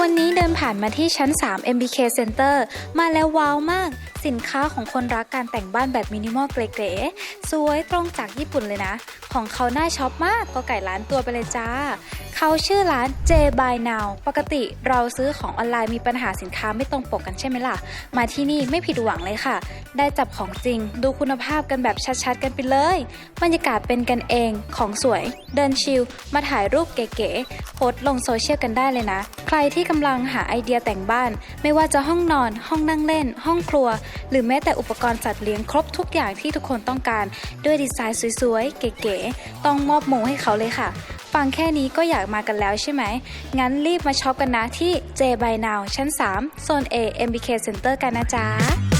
วันนี้เดินผ่านมาที่ชั้น 3 MBK Center มาแล้วว้าวมาก สินค้าของคนรักการแต่งบ้านแบบมินิมอลเก๋ๆสวยตรงจากญี่ปุ่นเลยนะ ของเขาน่าช็อปมากก็ไก่ล้านตัวไปเลยจ้า เขาชื่อร้าน J by Now ปกติเราซื้อของออนไลน์มีปัญหาสินค้าไม่ตรงปกกันใช่ไหมล่ะ มาที่นี่ไม่ผิดหวังเลยค่ะ ได้จับของจริง ดูคุณภาพกันแบบชัดๆ กันไปเลย บรรยากาศเป็นกันเอง ของสวย เดินชิล มาถ่ายรูปเก๋ๆ โพสลงโซเชียลกันได้เลยนะ ใครที่กำลังหาไอเดียแต่งบ้าน ไม่ว่าจะห้องนอน ห้องนั่งเล่น ห้องครัว หรือแม้แต่อุปกรณ์สัตว์เลี้ยงครบทุกอย่างที่ทุกคนต้องการ ด้วยดีไซน์สวยๆ เก๋ๆ ต้องมอบมงให้เขาเลยค่ะ ฟังแค่นี้ก็อยากมากันแล้วใช่ไหม งั้นรีบมาช็อปกันนะที่ J by Now ชั้น 3 โซน A MBK Center กันนะจ๊ะ